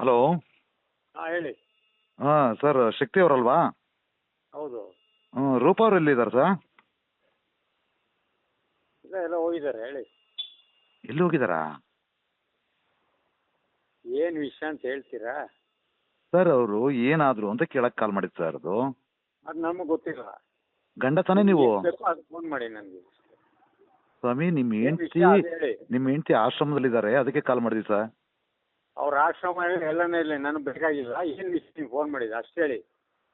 Hello. ಹಾಂ ಹೇಳಿ. ಹಾಂ ಸರ್ ಶಕ್ತಿ ಅವರಲ್ವಾ? ಹೌದು. ಹ್ಞೂ ರೂಪಾ ಅವ್ರು ಎಲ್ಲಿದ್ದಾರೆ ಸರ್? ಇಲ್ಲ ಎಲ್ಲ ಹೋಗಿದ್ದಾರೆ ಹೇಳಿ. ಎಲ್ಲಿ ಹೋಗಿದ್ದಾರಾ? ಏನು ವಿಷಯ ಅಂತ ಹೇಳ್ತೀರಾ? ಸರ್ ಅವರು ಏನಾದ್ರು ಅಂತ ಕೇಳಕ್ ಕಾಲ್ ಮಾಡಿದ್ದು ಸರ್ ಅದು. ಅದು ನಮಗೆ ಗೊತ್ತಿಲ್ಲ. ಗಂಡ ತಾನೇ ನೀವು? ಬೇಕೋ ಅದು ಫೋನ್ ಮಾಡಿ ನನಗೆ ಸ್ವಾಮಿ ನಿಮ್ಮ ಏನ್ ಹೆಂಡತಿ ವಿಷಯ ಅದು ಹೇಳಿ. ನಿಮ್ಮ ಹೆಂಡತಿ ಆಶ್ರಮದಲ್ಲಿದ್ದಾರೆ ಅದಕ್ಕೆ ಕಾಲ್ ಮಾಡಿದ್ವಿ ಸರ್. ಅವ್ರ ಆಶ್ರಮ ಎಲ್ಲನೇ ಇಲ್ಲ ನನಗೆ ಬೇಕಾಗಿಲ್ಲ. ಏನು ವಿಷಯ ನೀವು ಫೋನ್ ಮಾಡಿದ್ದು? ಅಷ್ಟು ಹೇಳಿ.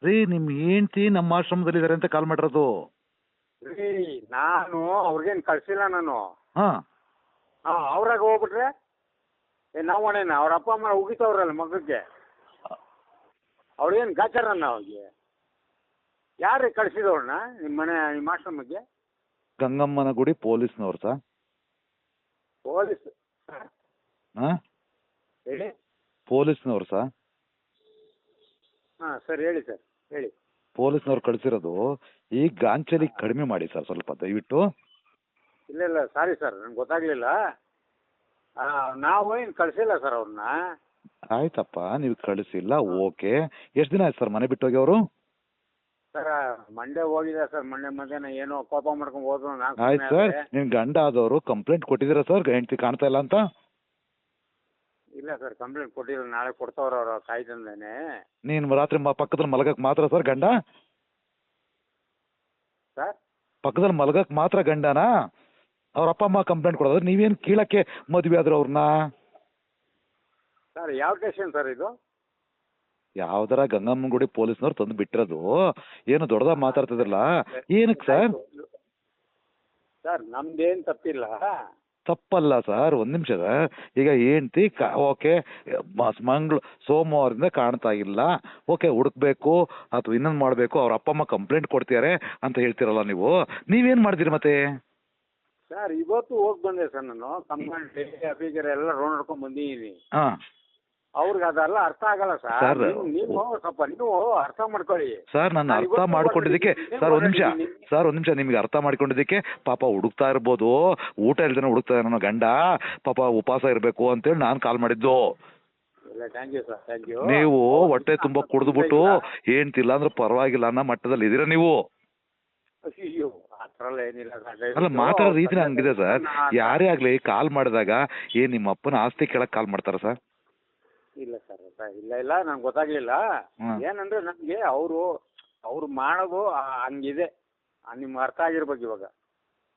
ರೀ ನಿಮ್ಮ ಹೆಂಡತಿ ನಮ್ಮ ಆಶ್ರಮದಲ್ಲಿ ಇದಾರೆ ಅಂತ ಕಾಲ್ ಮಾಡಿರೋದು. ರೀ ನಾನು ಅವ್ರಿಗೇನು ಕಳ್ಸಿಲ್ಲ ನಾನು. ಹಾಂ. ಹಾಂ ಅವ್ರಾಗ ಹೋಗ್ಬಿಟ್ರೆ? ಏ ನಾವು ಹೊಣೆನ ಅವ್ರ ಅಪ್ಪ ಅಮ್ಮ ಉಗಿತವ್ರಲ್ಲ ಮಗಕ್ಕೆ ಅವ್ರೇನು ಗಾಚಾರನ ಅವ್ರಿಗೆ? ಯಾರು ಕಳ್ಸಿದವ್ರನ್ನ ನಿಮ್ಮ ಮನೆ ನಿಮ್ಮ ಆಶ್ರಮಕ್ಕೆ? ಗಂಗಮ್ಮನ ಗುಡಿ ಪೊಲೀಸ್ನವ್ರು ಸರ್ ಪೊಲೀಸ್. ಹಾಂ ಪೊಲೀಸ್ನವ್ರು ಸರ್ ಹಾಂ ಸರ್ ಹೇಳಿ ಸರ್ ಹೇಳಿ. ಪೊಲೀಸ್ನವ್ರು ಕಳಿಸಿರೋದು ಈ ಗಾಂಚಲಿ ಕಡಿಮೆ ಮಾಡಿ ಸರ್ ಸ್ವಲ್ಪ ದಯವಿಟ್ಟು. ಇಲ್ಲ ಇಲ್ಲ ಸಾರಿ ಸರ್ ನಂಗೆ ಗೊತ್ತಾಗ್ಲಿಲ್ಲ. ನಾವು ಏನು ಕಳಿಸಿಲ್ಲ ಸರ್ ಅವ್ರನ್ನ ಆಯ್ತಪ್ಪ ನೀವು ಕಳಿಸಿಲ್ಲ ಓಕೆ. ಎಷ್ಟು ದಿನ ಆಯ್ತು ಸರ್ ಮನೆ ಬಿಟ್ಟು ಹೋಗಿ ಅವರು? ಸರ್ ಮಂಡೇ ಹೋಗಿದೆ ಸರ್ ಮಂಡೆ ಮಧ್ಯಾಹ್ನ ಏನೋ ಕೋಪ ಮಾಡ್ಕೊಂಡು ಹೋದ್ರು ನಾನು ಆಯ್ತು ಸರ್ ನಿಮ್ ಗಂಡ ಆದವರು ಕಂಪ್ಲೇಂಟ್ ಕೊಟ್ಟಿದ್ದೀರಾ ಸರ್ ಹೆಂಡತಿ ಕಾಣ್ತಾ ಇಲ್ಲ ಅಂತ? ಇಲ್ಲ ಸರ್ ಕಂಪ್ಲೇಂಟ್ ಕೊಟ್ಟಿಲ್ಲ. ನಾಳೆ ಕೊಡ್ತಾವ್ರ ಅವ್ರು ಕಾಯ್ದಂದೇನೆ ನೀನು ರಾತ್ರಿ ಮ- ಪಕ್ಕದಲ್ಲಿ ಮಲಗಕ್ ಮಾತ್ರ ಸರ್ ಗಂಡ? ಸರ್? ಪಕ್ಕದಲ್ಲಿ ಮಲಗಕ್ ಮಾತ್ರ ಗಂಡನಾ? ಅವ್ರ ಅಪ್ಪ ಅಮ್ಮ ಕಂಪ್ಲೇಂಟ್ ಕೊಡೋದ್ರೆ ನೀವೇನು ಕೀಳಕ್ಕೆ ಮದುವೆ ಆದ್ರು ಅವ್ರನ್ನ? ಸರ್ ಯಾವ ಸ್ಟೇಷನ್ ಸರ್ ಇದು? ಯಾವ್ದಾರ ಗಂಗಮ್ಮನ ಗುಡಿ ಪೊಲೀಸ್ನವ್ರು ತಂದು ಬಿಟ್ಟಿರೋದು. ಏನು ದೊಡ್ಡದಾಗ ಮಾತಾಡ್ತಿದ್ರಲ್ಲ? ಏನಕ್ಕೆ ಸರ್? ಸರ್ ನಮ್ದೇನ್ ತಪ್ಪಿಲ್ಲ. ತಪ್ಪಲ್ಲ ಸರ್ ಒಂದು ನಿಮಿಷದ ಸರ್ ಈಗ ಹೆಂಡ್ತಿ ಕ ಓಕೆ ಮಂಗ್ಳು ಸೋಮವಾರದಿಂದ ಕಾಣ್ತಾ ಇಲ್ಲ. ಓಕೆ ಹುಡುಕ್ಬೇಕು ಅಥವಾ ಇನ್ನೊಂದು ಮಾಡಬೇಕು ಅವ್ರ ಅಪ್ಪ ಅಮ್ಮ ಕಂಪ್ಲೇಂಟ್ ಕೊಡ್ತಿದ್ದಾರೆ ಅಂತ ಹೇಳ್ತೀರಲ್ಲ ನೀವು. ನೀವೇನು ಮಾಡಿದಿರಿ ಮತ್ತೆ? ಸರ್ ಇವತ್ತು ಹೋಗಿ ಬಂದೆ ಸರ್ ನಾನು. ಕಂಪ್ಲೇಂಟ್ ಎಲ್ಲ ರೋಡ್ ನೋಡ್ಕೊಂಡು ಬಂದಿದ್ದೀನಿ ಹಾಂ. ಅವ್ರಿಗೆ ಅದೆಲ್ಲ ಅರ್ಥ ಆಗಲ್ಲ ಸರ್. ಸರ್, ನೀವು- ಸ್ವಲ್ಪ ನೀವು ಅರ್ಥ ಮಾಡ್ಕೊಳ್ಳಿ. ಸರ್ ನಾನು ನಾನು ಅರ್ಥ ಇವತ್ತು ಮಾಡ್ಕೊಂಡಿದ್ದಕ್ಕೆ ಸರ್ ಒಂದು ನಿಮಿಷ. ಸರ್ ಒಂದು ನಿಮಿಷ ನಿಮ್ಗೆ ಅರ್ಥ ಮಾಡ್ಕೊಂಡಿದ್ದಕ್ಕೆ ಪಾಪ ಹುಡುಕ್ತಾ ಇರ್ಬೋದು. ಊಟ ಇಲ್ದೇನೆ ಹುಡುಕ್ತಾ ಇರೋ ನನ್ನ ಗಂಡ. ಪಾಪ ಉಪವಾಸ ಇರಬೇಕು ಅಂತೇಳಿ ನಾನು ಕಾಲ್ ಮಾಡಿದ್ದು. ಇಲ್ಲ thank you sir thank you ನೀವು ಹೊಟ್ಟೆ ತುಂಬ ಕುಡಿದ್ಬಿಟ್ಟು ಏನ್ತಿಲ್ಲ ಅಂದ್ರೆ ಪರವಾಗಿಲ್ಲ ಅನ್ನೋ ಮಟ್ಟದಲ್ಲಿ ಇದೀರ ನೀವು? ಅಯ್ಯೋ ಆ ಥರ ಎಲ್ಲ ಏನಿಲ್ಲ ಸರ್ ಅಲ್ಲ ಮಾತಾಡೋ ರೀತಿ ಹಂಗಿದೆ ಸರ್. ಯಾರೇ ಆಗ್ಲಿ ಕಾಲ್ ಮಾಡಿದಾಗ ಏನ್ ನಿಮ್ಮ ಅಪ್ಪನ ಆಸ್ತಿ ಕೇಳಕ್ ಕಾಲ್ ಮಾಡ್ತಾರ ಸರ್ ಇಲ್ಲ ಸರ್ ಇಲ್ಲ ಇಲ್ಲ ನಂಗೆ ಗೊತ್ತಾಗ್ಲಿಲ್ಲ. ಹ್ಮ್. ಏನಂದ್ರೆ ನನಗೆ ಅವರು ಅವ್ರು ಮಾಡೋದು ಆ, ಹಂಗಿದೆ. ನಿಮ್ಗೆ ಅರ್ಥ ಆಗಿರ್ಬೇಕು ಇವಾಗ.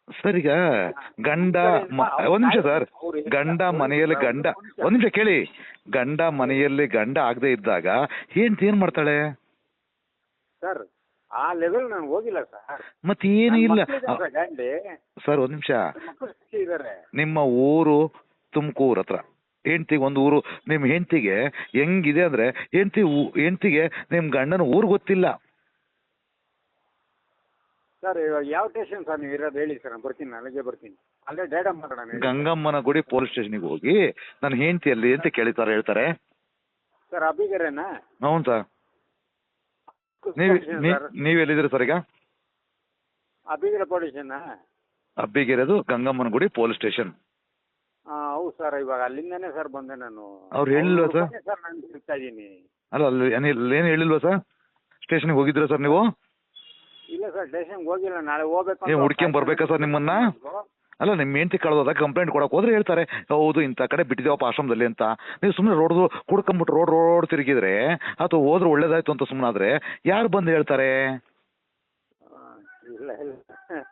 ಸರಿಗ ಈಗ ಗಂಡ ಮ- ಒಂದ್ ನಿಮಿಷ ಸರ್. ಗಂಡ ಮನೆಯಲ್ಲಿ ಗಂಡ ಒಂದ್ ನಿಮಿಷ. ಕೇಳಿ. ಗಂಡ ಮನೆಯಲ್ಲಿ ಗಂಡ ಆಗದೆ ಇದ್ದಾಗ ಏನ್ ಏನ್ ಮಾಡ್ತಾಳೆ? ಸರ್ ಆ ಲೆವೆಲ್ ನಾನು ಹೋಗಿಲ್ಲ ಸರ್. ಮತ್ತೆ ಏನು ಇಲ್ಲ. ಸರ್ ಒಂದ್ ನಿಮಿಷ. ಮಕ್ಕಳು ಇದ್ದಾರೆ ನಿಮ್ಮ ಊರು ತುಮಕೂರ್ ಹತ್ರ. ಹೆಂಡ್ತಿಗೆ ಒಂದು ಊರು ನಿಮ್ಮ ಹೆಂಡ್ತಿಗೆ ಹೆಂಗಿದೆ ಅಂದ್ರೆ ಹೆಂಡ್ತಿ ಹೆಂಡತಿಗೆ ನಿಮ್ಮ ಗಂಡನ ಊರು ಗೊತ್ತಿಲ್ಲ. ಸರ್ ಇವಾಗ ಯಾವ ಸ್ಟೇಷನ್ ಸರ್ ನೀವು ಇರೋದು ಹೇಳಿ ಸರ್ ನಾನು ಬರ್ತೀನಿ ನನಗೆ ಬರ್ತೀನಿ. ಅಲ್ಲೇ ಡೇಟಾ ಮಾಡೋಣ. ಗಂಗಮ್ಮನ ಗುಡಿ ಪೊಲೀಸ್ ಸ್ಟೇಷನ್ಗೆ ಹೋಗಿ ನನ್ನ ಹೆಂಡ್ತಿ ಅಲ್ಲಿ ಅಂತ ಕೇಳಿತಾರೆ ಹೇಳ್ತಾರೆ? ಸರ್ ಅಭಿಗೆರೆನಾ ಹೌದು ಸರ್. ನೀವು ನೀವ್ ಎಲ್ಲಿದ್ದೀರಿ ಸರ್ ಈಗ? ಅಬ್ಬಿಗೆರೆ ಪೊಲೀಸ್ ಸ್ಟೇಷನ್ ಅಬ್ಬಿಗೆರೆದು ಗಂಗಮ್ಮನ ಗುಡಿ ಪೊಲೀಸ್ ಸ್ಟೇಷನ್ ಹಾಂ ಹೌದು ಸರ್ ಇವಾಗ ಅಲ್ಲಿಂದನೇ ಸರ್ ಬಂದೆ ನಾನು. ಅವ್ರು ಹೇಳಿಲ್ವಾ ಸರ್? ಸರ್ ನಾನು ಸಿಗ್ತಾ ಇದ್ದೀನಿ. ಅಲ್ಲ ಅಲ್ಲಿ ಏನ್- ಏನು ಹೇಳಿಲ್ವಾ ಸರ್? ಸ್ಟೇಷನ್ಗೆ ಹೋಗಿದ್ದೀರಾ ಸರ್ ನೀವು? ಇಲ್ಲ ಸರ್ ಸ್ಟೇಷನ್ಗೆ ಹೋಗಿಲ್ಲ ನಾಳೆ ಹೋಗ್ಬೇಕು ಏನು ಹುಡ್ಕೊಂಡ್ ಬರ್ಬೇಕಾ ಸರ್ ನಿಮ್ಮನ್ನ? ಅಲ್ಲ ನಿಮ್ಮ ಹೆಂಡ್ತಿ ಕಳೆದೋದ ಕಂಪ್ಲೇಂಟ್ ಕೊಡಕ್ ಹೋದ್ರೆ ಹೇಳ್ತಾರೆ. ಹೌದು ಇಂಥ ಕಡೆ ಬಿಟ್ಟಿದ್ದೇವಪ್ಪ ಆಶ್ರಮದಲ್ಲಿ ಅಂತ. ನೀವು ಸುಮ್ಮನೆ ರೋಡ್ ಕುಡ್ಕೊಂಬಿಟ್ಟು ರೋಡ್ ರೋಡ್ ತಿರುಗಿದ್ರೆ ಅಥವಾ ಹೋದ್ರೆ ಒಳ್ಳೇದಾಯ್ತು ಅಂತ ಸುಮ್ಮನಾದ್ರೆ ಯಾರು ಬಂದು ಹೇಳ್ತಾರೆ? ಇಲ್ಲ ಇಲ್ಲ.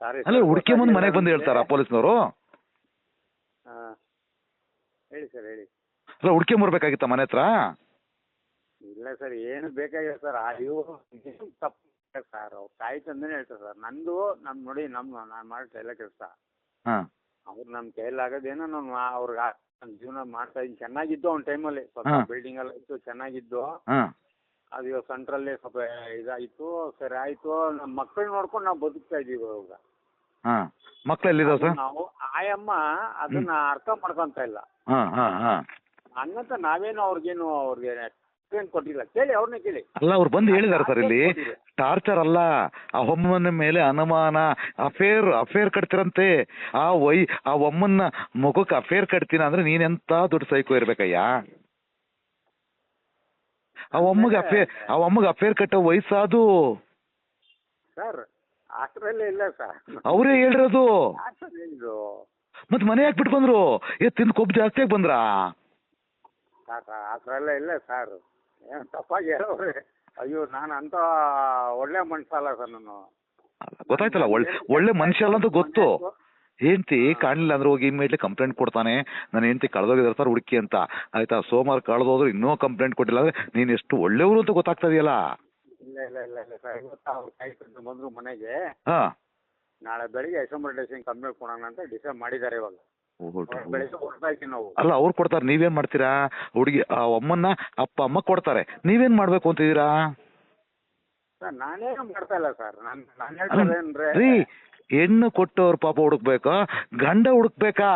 ಸಾರಿ ಅಲ್ಲ ಹುಡ್ಕೊಂಬಂದು ಮನೆಗೆ ಬಂದು ಹೇಳ್ತಾರ ಪೊಲೀಸ್ನವರು? ಹೇಳಿ ಸರ್ ಹೇಳಿ. ಅಲ್ಲ ಹುಡ್ಕೆ ಬರ್ಬೇಕಾಗಿತ್ತ ಮನೆ ಹತ್ರ? ಇಲ್ಲ ಸರ್ ಏನು ಬೇಕಾಗಿಲ್ಲ ಸರ್. ಅಯ್ಯೋ ಏನು ತಪ್ಪು ಸರ್. ಅವ್ರು ತಾಯಿ ತಂದೇನೆ ಹೇಳ್ತಾರೆ ಸರ್. ನಂದು ನಮ್ಮ ನೋಡಿ ನಮ್ ನಾನು ಮಾಡ್ತಾ ಎಲ್ಲ ಕೆಲಸ. ಹಾ. ಅವ್ರು ನಮ್ಮ ಕೈಲಾಗೋದೇನೋ ನಾನು ಅವ್ರಿಗೆ ನನ್ನ ಜೀವನ ಮಾಡ್ತಾ ಇದ್ದೀನಿ ಚೆನ್ನಾಗಿದ್ದು ಅವ್ನ ಟೈಮಲ್ಲಿ ಸ್ವಲ್ಪ ಹಾ. ಬಿಲ್ಡಿಂಗ್ ಎಲ್ಲ ಇತ್ತು ಚೆನ್ನಾಗಿದ್ದು. ಹಾ. ಅದು ಇವಾಗ ಸೆಂಟ್ರಲ್ಲಿ ಸ್ವಲ್ಪ ಇದಾಯಿತು ಸರಿ ಆಯಿತು. ನಮ್ಮ ಮಕ್ಕಳು ನೋಡ್ಕೊಂಡು ನಾವು ಬದುಕ್ತಾ ಇದೀವಿ ಇವಾಗ. ಹಾ. ಮಕ್ಳು ಎಲ್ಲಿದಾವ ಸರ್? ನಾವು ಆಯಮ್ಮ ಅದನ್ನ ಅರ್ಥ ಮಾಡ್ಕೊಂತ ಇಲ್ಲ. ಹಾ ಹಾ ಹಾ. ಹಂಗಂತ ನಾವೇನು ಅವ್ರಿಗೇನು ಅವ್ರಿಗೆ ಕೊಟ್ಟಿಲ್ಲ. ಕೇಳಿ ಅವ್ರನ್ನೇ ಕೇಳಿ. ಅಲ್ಲ ಅವ್ರು ಬಂದು ಹೇಳಿದಾರೆ ಸರ್ ಇಲ್ಲಿ. ಟಾರ್ಚರ್ ಅಲ್ಲ ಆ ಒಮ್ಮನ ಮೇಲೆ ಅನುಮಾನ ಅಫೇರ್ ಅಫೇರ್ ಕಟ್ತಿರಂತೆ. ಆ ವೈ ಆ ಒಮ್ಮನ್ನ ಮುಖಕ್ಕೆ ಅಫೇರ್ ಕಟ್ತೀನ ಅಂದ್ರೆ ನೀನೆಂತ ದುಡ್ಡು ಸೈಕೋ ಇರ್ಬೇಕಯ್ಯ? ಆ ಒಮ್ಮಗೆ ಅಫೇರ್ ಆ ಅಮ್ಮಗೆ ಅಫೇರ್ ಕಟ್ಟೋ ವಯಸ್ಸಾದು? ಸರ್ ಅಷ್ಟರಲ್ಲೇ ಇಲ್ಲ ಸರ್. ಅವರೇ ಹೇಳಿರೋದು. ಮತ್ತೆ ಮತ್ ಮನೆ ಯಾಕೆ ಬಿಟ್ಟು ಬಂದ್ರು. ಏ ತಿಂದು ಕೊಬ್ಬು ಜಾಸ್ತಿ ಆಗಿ ಬಂದ್ರಾ? ಅಷ್ಟರಲ್ಲೇ ಇಲ್ಲ ಸರ್. ಏನು ತಪ್ಪಾಗಿ ಹೇಳೋರಿ ಅಯ್ಯೋ ನಾನು ಅಂತ ಒಳ್ಳೆ ಮನುಷ್ಯ ಸರ್ ನಾನು. ಗೊತ್ತಾಯ್ತಲ್ಲ ಒಳ್ಳೆ ಒಳ್ಳೆ ಮನುಷ್ಯ ಅಲ್ಲ ಅಂತ ಗೊತ್ತು. ಹೆಂಡ್ತಿ ಕಾಣಲಿಲ್ಲ ಅಂದ್ರೆ ಹೋಗಿ ಇಮ್ಮಿಡಿಯೇಟ್ಲಿ ಕಂಪ್ಲೇಂಟ್ ಕೊಡ್ತಾನೆ. ನನ್ನ ಹೆಂಡ್ತಿ ಕಳೆದೋಗಿದಾರೆ ಸರ್ ಹುಡುಕಿ ಅಂತ. ಆಯ್ತಾ ಸೋಮವಾರ ಕಳೆದೋದ್ರು ಇನ್ನೂ ಕಂಪ್ಲೇಂಟ್ ಕೊಟ್ಟಿಲ್ಲ ಅಂದ್ರೆ ನೀನು ಎಷ್ಟು ಒಳ್ಳೆಯವರು ಅಂತ ಗೊತ್ತಾಗ್ತಾ ಇದೆಯಲ್ಲ? ಇಲ್ಲ ಇಲ್ಲ ಇಲ್ಲ ಸರ್. ಇವತ್ತು ಅವ್ರು ಬಂದರು ಮನೆಗೆ. ಹಾ. ನಾಳೆ ಬೆಳಿಗ್ಗೆ ಡೇಸನ್ ಕಮ್ಮಿ ಕೊಡೋಣ ಅಂತ ಡಿಸೈಡ್ ಮಾಡಿದ್ದಾರೆ ಇವಾಗ. ಅವ್ರು ಬೆಳಿಗ್ಗೆ ಹೊರಡ್ತಾ ಇದ್ದೀವಿ ನಾವು. ಅಲ್ಲ ಅವ್ರು ಕೊಡ್ತಾರೆ. ನೀವೇನ್ ಮಾಡ್ತೀರಾ? ಹುಡುಗಿ ಆ ಅಮ್ಮನ್ನ ಅಪ್ಪ ಅಮ್ಮ ಕೊಡ್ತಾರೆ. ನೀವೇನ್ ಮಾಡ್ಬೇಕು ಅಂತಿದ್ದೀರಾ? ಸರ್ ನಾನೇನು ಮಾಡ್ತಾ ಇಲ್ಲ ಸರ್. ನಾನು ನಾನು ಹೇಳ್ತಾರೆ ಅಂದ್ರೆ ರೀ ಹೆಣ್ಣು ಕೊಟ್ಟವ್ರ ಪಾಪ ಹುಡುಕ್ಬೇಕಾ? ಗಂಡ ಹುಡುಕ್ಬೇಕಾ?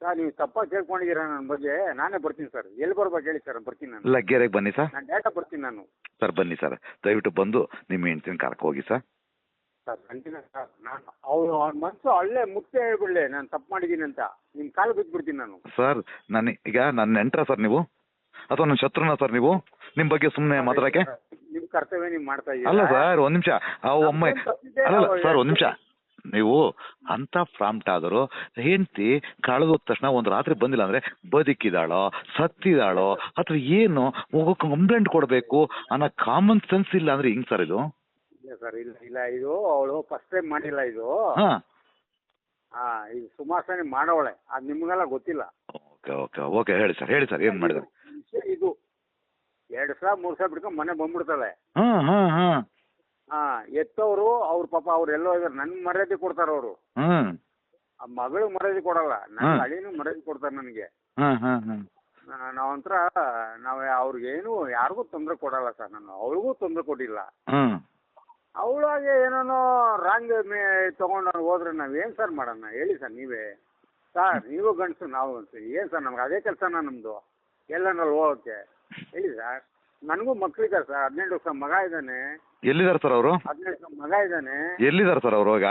ಸರ್ ನೀವು ತಪ್ಪಾಗಿ ಕೇಳ್ಕೊಂಡಿದ್ದೀರಾ ನನ್ನ ಬಗ್ಗೆ ನಾನೇ ಬರ್ತೀನಿ ಸರ್. ಎಲ್ಲಿ ಬರ್ಬೇಕು ಹೇಳಿ ಸರ್ ಬರ್ತೀನಿ ನಾನು. ಲಗ್ಗೆರೆಗೆ ಬನ್ನಿ ಸರ್. ನಾನು ಡೇಟಾ ಬರ್ತೀನಿ ನಾನು. ಸರ್ ಬನ್ನಿ ಸರ್. ದಯವಿಟ್ಟು ಬಂದು ನಿಮ್ಮ ಹೆಂಡತಿನ ಕರ್ಕ ಹೋಗಿ ಸರ್. Sir continue sir. ನಾನು ಅವ್ರು ಅವ್ನ ಮನಸ್ಸು ಅಲ್ಲೇ ಮುಕ್ತಿ ಹೇಳ್ಬಿಡ್ಲಿ ನಾನು ತಪ್ಪು ಮಾಡಿದ್ದೀನಿ ಅಂತ. ನಿಮ್ಮ ಕಾಲು ಬಿದ್ದ್ಬಿಡ್ತೀನಿ ನಾನು. ಸರ್ ನನ್ನ ಈಗ ನನ್ನ ನೆಂಟ್ರ ಸರ್ ನೀವು? ಅಥವಾ ನನ್ನ ಶತ್ರುನ ಸರ್ ನೀವು? ನಿಮ್ಮ ಬಗ್ಗೆ ಸುಮ್ಮನೆ ಮಾತಾಡಕ್ಕೆ ನಿಮ್ಮ ಕರ್ತವ್ಯ ನೀವು ಮಾಡ್ತಾ ಅಲ್ಲ ಸರ್ ಒಂದ್ ನಿಮಿಷ. ಅವ್ ಒಮ್ಮೆ. ನಾವು ಸರ್ ಒಂದ್ ನಿಮಿಷ. ನೀವು ಅಂತ ಪ್ರಾಂಪ್ಟ್ ಆದರೂ ಹೆಂಡತಿ ಕಳೆದ ತಕ್ಷಣ ಒಂದು ರಾತ್ರಿ ಬಂದಿಲ್ಲ ಅಂದ್ರೆ ಬದುಕಿದಾಳೋ ಸತ್ತಿದಾಳೋ ಅಥವಾ ಏನು ಹೋಗೋ ಕಂಪ್ಲೇಂಟ್ ಕೊಡಬೇಕು ಅನ್ನೋ ಕಾಮನ್ ಸೆನ್ಸ್ ಇಲ್ಲ ಅಂದ್ರೆ ಹಿಂಗ್ ಸರ್ ಇದು? ಇಲ್ಲ ಸರ್ ಇಲ್ಲ ಇಲ್ಲ. ಇದು ಅವಳು ಫಸ್ಟ್ ಟೈಮ್ ಮಾಡಿಲ್ಲ ಇದು. ಹಾ. ಹಾಂ ಇದು ಸುಮಾರು ಸರಿ ಮಾಡವಳೆ. ಅದು ನಿಮ್ಗೆಲ್ಲ ಗೊತ್ತಿಲ್ಲ. Okay okay okay. ಹೇಳಿ ಸರ್ ಹೇಳಿ ಸರ್ ಏನ್ ಮಾಡಿದ್ರು? ಇದು ಎರಡು ಸಲ ಮೂರು ಸಲ ಬಿಡ್ಕೊಂಡು ಮನೆ ಬಂದ್ಬಿಡ್ತಾಳೆ. ಹಾ ಹಾ ಹಾ. ಹಾ ಎತ್ತವರು ಅವ್ರ ಪಾಪ ಅವ್ರು ಎಲ್ಲೋ ಇದಾರೆ. ನನ್ ಮರ್ಯಾದೆ ಕೊಡ್ತಾರೆ ಅವರು. ಹ್ಮ್. ಆ ಮಗಳು ಮರ್ಯಾದೆ ಕೊಡಲ್ಲ. ನನ್ನ ಹ್ಮ್. ಅಳಿನೂ ಮರ್ಯಾದೆ ಕೊಡ್ತಾರೆ ನನಗೆ. ಹಾ ಹಾ ಹಾ ನಾವಂತರ ನಾವು ಅವ್ರಿಗೇನು ಯಾರಿಗೂ ತೊಂದ್ರೆ ಕೊಡಲ್ಲ ಸರ್ ನಾನು. ಅವಳಿಗೂ ತೊಂದ್ರೆ ಕೊಟ್ಟಿಲ್ಲ. ಹ್ಮ್. ಅವಳಾಗೆ ಏನೇನೋ ರಾಂಗ್ ತಗೊಂಡ್ ಹೋದ್ರೆ ಹೋದ್ರೆ ಏನ್ ಸರ್ ಮಾಡೋಣ? ಹೇಳಿ ಸರ್ ನೀವೇ. ಸರ್ ನೀವು ಗಂಡಸು ನಾವು ಗಂಡಸು. ಏನು ಸರ್ ನಮ್ಗೆ ಅದೇ ಕೆಲಸನ ನಮ್ಮದು ಎಲ್ಲನಲ್ಲಿ ಹೋಗಕ್ಕೆ? ಹೇಳಿ ಸರ್. ನನಗೂ ಮಕ್ಕಳಿದ್ದಾರೆ ಸರ್ ಹದಿನೆಂಟು ವರ್ಷ ಮಗ ಇದ್ದಾನೆ. ಎಲ್ಲಿದ್ದಾರೆ ಸರ್ ಅವರು? ಹದಿನೆಂಟು ವರ್ಷ ಮಗ ಇದ್ದಾನೆ. ಎಲ್ಲಿದ್ದಾರೆ ಸರ್ ಅವರು ಈಗ?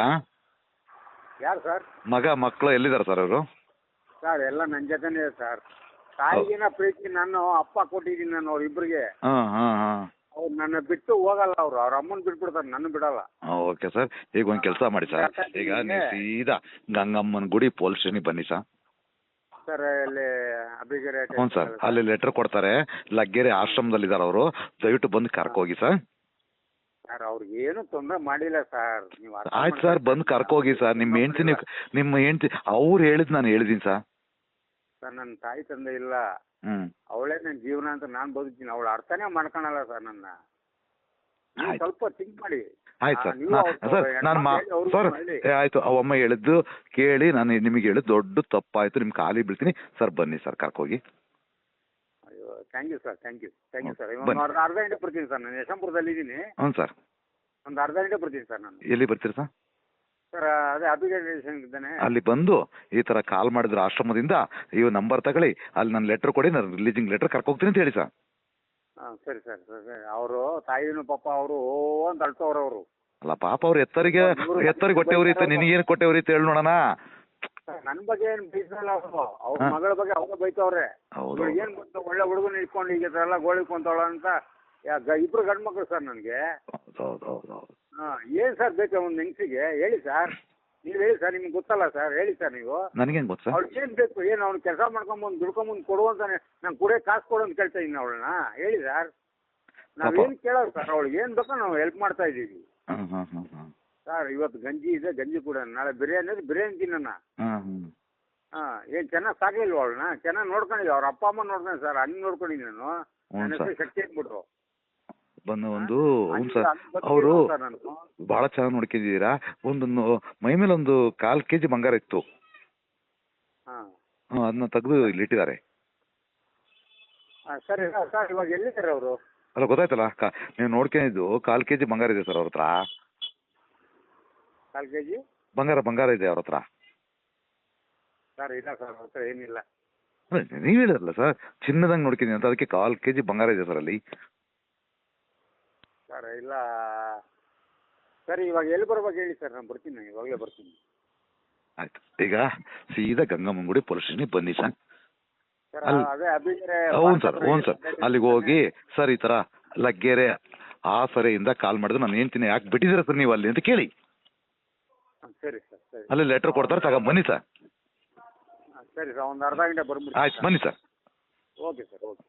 ಯಾರು ಸರ್? ಮಗ ಮಕ್ಕಳು ಎಲ್ಲಿದ್ದಾರೆ ಸರ್ ಅವರು? ಸರ್ ಎಲ್ಲ ನನ್ನ ಜೊತೆನೇ ಇದೆ ಸರ್. ತಾಯಿಗಿನ ಪ್ರೀತಿ ನಾನು ಅಪ್ಪ ಕೊಟ್ಟಿದ್ದೀನಿ ನಾನು ಅವ್ರಿಬ್ರಿಗೆ ಹಾ ಹಾ ಹಾ. ಅವ್ರು ನನ್ನ ಬಿಟ್ಟು ಹೋಗಲ್ಲ ಅವರು ಅವ್ರ ಅಮ್ಮನ ಬಿಟ್ಬಿಡ್ತಾರೆ ನನ್ನ ಬಿಡಲ್ಲ. Okay sir. ಈಗ ಒಂದು ಕೆಲಸ ಮಾಡಿ ಸರ್. ಈಗ ನೀವು ಸೀದಾ ಗಂಗಮ್ಮನ ಗುಡಿ ಪೊಲೀಸ್ ಸ್ಟೇಷನಿಗೆ ಬನ್ನಿ ಸರ್. ಸರ್ ಇಲ್ಲಿ ಹ್ಞೂ ಸರ್ ಅಲ್ಲಿ ಲೆಟರ್ ಕೊಡ್ತಾರೆ. ಲಗ್ಗೆರೆ ಆಶ್ರಮದಲ್ಲಿ ಇದ್ದಾರೆ ಅವರು. ದಯವಿಟ್ಟು ಬಂದು ಕರ್ಕೋಗಿ ಸರ್. ಸರ್ ಅವ್ರಿಗೆ ಏನು ತೊಂದರೆ ಮಾಡಿಲ್ಲ ಸರ್. ನೀವು ಅರ್ಥ ಆಯ್ತು ಸರ್ ಬಂದು ಕರ್ಕೋಗಿ ಸರ್. ನಿಮ್ಮ ಹೆಂಡತಿ ನೀವು ನಿಮ್ಮ ಹೆಂಡತಿ ಅವ್ರು ಹೇಳಿದ್ ನಾನು ಹೇಳಿದ್ದೀನಿ ಸರ್. ಸರ್ ನನ್ನ ತಾಯಿ ತಂದೆ ಇಲ್ಲ. ಹ್ಞೂ ಅವಳೇ ನನ್ನ ಜೀವನ ಅಂತ ನಾನು ಬದುಕ್ತೀನಿ. ಅವಳು ಅರ್ಥನೇ ಮಾಡ್ಕೊಳಲ್ಲ ಸರ್ ನನ್ನ. ಆಯ್ತು. ಸ್ವಲ್ಪ ಥಿಂಕ್ ಮಾಡಿ. ಆಯ್ತು ಆ, ಸರ್. ನೀವು ಅವ್ರ ಸರ್ ನಾನು ಮಾ ಹೆಣ್ಮಕ್ಳು ಅವ್ರಿಗೂ ಸರ್ ಹೇಳಿ. ಏ, ಆಯ್ತು. ಅವಮ್ಮ ಹೇಳಿದ್ದು ಕೇಳಿ ನಾನು ನಿಮಗೆ ಹೇಳಿ ದೊಡ್ಡ ತಪ್ಪಾಯ್ತು. ನಿಮ್ಮ ಖಾಲಿ ಬೀಳ್ತೀನಿ. ಸರ್ ಬನ್ನಿ ಸರ್ ಕರ್ಕೋಗಿ ಅಯ್ಯೋ thank you sir thank you thank you sir ಬನ್ನಿ. ಒಂದು ಅರ್ಧ ಅರ್ಧ ಗಂಟೆ ಬರ್ತೀನಿ ಸರ್ ನಾನು ಯಶಂಪುರದಲ್ಲಿ ಇದ್ದೀನಿ ಹ್ಞೂ ಸರ್. ಒಂದು ಅರ್ಧ ಗಂಟೆ ಬರ್ತೀನಿ ಸರ್ ನಾನು. ಎಲ್ಲಿ ಬರ್ತೀರಾ ಸರ್? ಸರ್ ಅದೇ ಸ್ಟೇಷನ್ ಇದ್ದಾನೆ. ಅಲ್ಲಿ ಬಂದು ಈ ತರ ಕಾಲ್ ಮಾಡಿದ್ರು ಆಶ್ರಮದಿಂದ ಇವ್ ನಂಬರ್ ತಗೊಳ್ಳಿ. ಅಲ್ಲಿ ನನ್ನ ಲೆಟರ್ ಕೊಡಿ ನಾನು ರಿಲೀಸಿಂಗ್ ಲೆಟರ್ ಕರ್ಕೋಗ್ತೀನಿ ಅಂತ ಹೇಳಿ ಸರ್. ಹಾಂ ಸರಿ ಸರ್ ಸರಿ ಅವರು ತಾಯಿನೂ ಪಾಪ ಅವರು ಓ ಅಂತ ಅಳ್ತವ್ರು ಅವರು. ಅಲ್ಲ ಪಾಪ ಅವ್ರು ಎತ್ತರಿಗೆ ಎತ್ತರಿಗೆ ಕೊಟ್ಟೆವ್ರಿ ಉರಿಯುತ್ತೆ ನಿನಗೇನು ಕೊಟ್ಟೆವ್ರಿ ಉರಿಯುತ್ತೆ ಹೇಳಿ ನೋಡೋಣ? ನನ್ನ ಬಗ್ಗೆ ಏನು ಬೈಸಲ್ಲ ಅವರು. ಅವ್ರ ಹಾ. ಮಗಳ ಬಗ್ಗೆ ಅವ್ರ ಬೈತವ್ರೆ. ಹೌದು. ಬಂತು ಏನು ಗೊತ್ತು ಒಳ್ಳೆ ಹುಡುಗನ ಇಟ್ಕೊಂಡು ಈಗ ಎಲ್ಲ ಗೋಳಿ ಕೊಂತವಳ ಅಂತ. ಯಾ- ಗ- ಇಬ್ರು ಗಂಡು ಮಕ್ಳು ಸರ್ ನನಗೆ. ಹೌದು ಹೌದು ಹೌದು ಹೌದು. ಹಾಂ ಏನು ಸರ್ ಬೇಕು ಒಂದು ಹೆಂಗಸಿಗೆ ಹೇಳಿ ಸರ್. ನೀವು ಹೇಳಿ ಸರ್ ನಿಮ್ಗೆ ಗೊತ್ತಲ್ಲ ಸರ್ ಹೇಳಿ ಸರ್ ನೀವು. ನನಗೇನು ಗೊತ್ತು? ಸರ್ ಏನು ಬೇಕು ಏನು ಅವ್ನು ಕೆಲಸ ಮಾಡ್ಕೊಂಬಂದು ದುಡ್ಕೊಂಬಂದು ಕೊಡು ಅಂತಾನೆ ನಾನು ಕುಡಿಯೋ ಕಾಸು ಕೊಡು ಅಂತ ಕೇಳ್ತಾ ಇದ್ದೀನಿ ಅವಳನ್ನ. ಹೇಳಿ ಸರ್. ನಾವೇನು ಕೇಳೋ ಸರ್ ಅವಳಿಗೆ ಏನು ಬೇಕೋ ನಾವು ಹೆಲ್ಪ್ ಮಾಡ್ತಾ ಇದೀವಿ ಸರ್ ಇವತ್ತು ಗಂಜಿ ಇದೆ ಗಂಜಿ ಕೂಡ ನಾಳೆ ಬಿರಿಯಾನಿ ಇದೆ ಬಿರಿಯಾನಿ ತಿನ್ನೋಣ. ಹಾ ಏನ್ ಹಾಂ ಏನು ಚೆನ್ನಾಗಿ ಸಾಕಲಿಲ್ವ ಅವಳನ್ನ? ಚೆನ್ನಾಗಿ ನೋಡ್ಕೊಂಡಿದ್ದೆ ಅವ್ರ ಅಪ್ಪ ಅಮ್ಮ ನೋಡ್ಕೊಂಡು ಸರ್ ಹಂಗೆ ನೋಡ್ಕೊಂಡಿದ್ದೀನಿ ನಾನು. ನನ್ನ ಸರ್. ಹೆಸರು ಶಕ್ತಿ ಅಂದ್ಬಿಟ್ರು ಬಂದು ಒಂದು ಸರ್ ಅವರು ಬಹಳ ಚೆನ್ನಾಗಿ ನೋಡ್ಕೊಂಡಿದ್ದೀರಾ? ಒಂದು ನೋ- ಮೈ ಮೇಲೆ ಒಂದು ಕಾಲ್ ಕೆ ಜಿ ಬಂಗಾರ ಇತ್ತು. ಹಾ. ಅದನ್ನ ತೆಗೆದು ಇಲ್ಲಿ ಇಟ್ಟಿದ್ದಾರೆ. ಸರಿ ಸರ್ ಇವಾಗ ಎಲ್ಲಿದ್ದಾರೆ ಅವರು? ಅಲ್ಲ ಗೊತ್ತಾಯ್ತಲ್ಲ ಕಾ- ನೀವು ನೋಡ್ಕೊಂಡಿದ್ದು ಕಾಲ್ ಕೆಜಿ ಬಂಗಾರ ಇದೆ ಸರ್ ಅವ್ರ ಹತ್ರ. ಕಾಲು ಕೆ ಜಿ ಬಂಗಾರ ಬಂಗಾರ ಇದೆ ಅವ್ರ ಹತ್ರ. ಸರ್ ಇಲ್ಲ ಸರ್ ಅವ್ರ ಹತ್ರ ಏನಿಲ್ಲ. ಅಲ್ಲ, ನೀವ್ ಹೇಳಿದ್ರಲ್ಲ ಸರ್ ಚಿನ್ನದಂಗ್ ನೋಡ್ಕೊಂಡಿದ್ದೀನಿ ಅಂತ ಅದಕ್ಕೆ ಕಾಲ್ ಕೆ ಜಿ ಬಂಗಾರ ಇದೆ ಸರ್ ಅಲ್ಲಿ. ಸರ್ ಇಲ್ಲ. ಸರಿ ಇವಾಗ ಎಲ್ಲಿ ಬರ್ಬೇಕು ಹೇಳಿ ಸರ್ ನಾನು ಬರ್ತೀನಿ ಇವಾಗಲೇ ಬರ್ತೀನಿ. ಆಯ್ತು. ಈಗ ಸೀದಾ ಗಂಗಮ್ಮನ ಗುಡಿ ಪೊಲೀಸ್ ಸ್ಟೇಷನ್ ಬನ್ನಿ ಸರ್. ಸರ್ ಅಲ್ಲಿ- ಅದೇ ಅಭಿಗೆರೆ ಹೌದು ಸರ್ ಹ್ಞೂ ಸರ್. ಅಲ್ಲಿಗೆ ಹೋಗಿ ಸರ್ ಈ ಥರ ಲಗ್ಗೆರೆ ಆ ಸರಿಯಿಂದ ಕಾಲ್ ಮಾಡಿದ್ರೆ ನಾನು ಹೇಳ್ತೀನಿ ಯಾಕೆ ಬಿಟ್ಟಿದ್ದೀರಾ ಸರ್ ನೀವು ಅಲ್ಲಿ ಅಂತ ಕೇಳಿ. ಸರಿ ಸರ್ ಸರಿ. ಅಲ್ಲಿ ಲೆಟ್ರ್ ಕೊಡ್ತಾರೆ ತಗೊಂಡ್ ಬನ್ನಿ ಸರ್. ಹಾಂ, ಸರಿ ಸರ್ ಒಂದು ಅರ್ಧ ಗಂಟೆ ಬಂದ್ಬಿಡ್ತೀನಿ ಆಯ್ತು ಬನ್ನಿ ಸರ್. Okay sir okay.